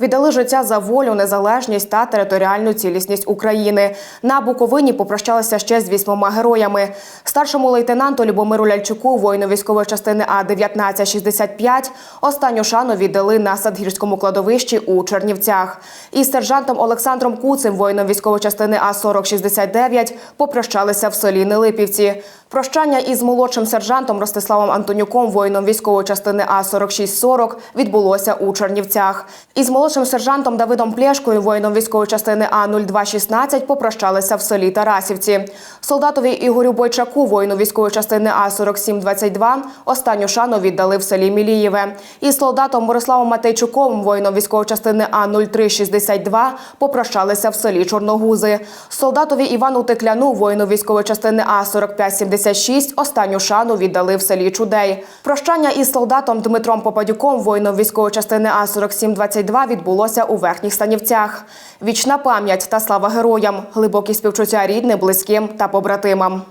Віддали життя за волю, незалежність та територіальну цілісність України. На Буковині попрощалися ще з вісьмома героями. Старшому лейтенанту Любомиру Ляльчуку, воїну військової частини А 1965 останню шану віддали на Садгірському кладовищі у Чернівцях. Із сержантом Олександром Куцем, воїном військової частини А 4069 попрощалися в селі Нелипівці. Прощання із молодшим сержантом Ростиславом Антонюком, воїном військової частини А 4640 відбулося у Чернівцях. Із молодшим сержантом Давидом Плєшкою, воїном військової частини А 0216 попрощалися в селі Тарасівці. Солдатові Ігорю Бойчаку, воїну військової частини А 4722 останню шану віддали в селі Мілієве. Із солдатом Мирославом Матейчуком, воїном військової частини А 0362 попрощалися в селі Чорногузи. Солдатові Івану Текляну, воїну військової частини А 4576 останню шану віддали в селі Чудей. Прощання із солдатом Дмитром Попадюком, воїном військової частини А 4722 відбулося у верхніх станівцях. Вічна пам'ять та слава героям, глибокі співчуття рідним, близьким та побратимам.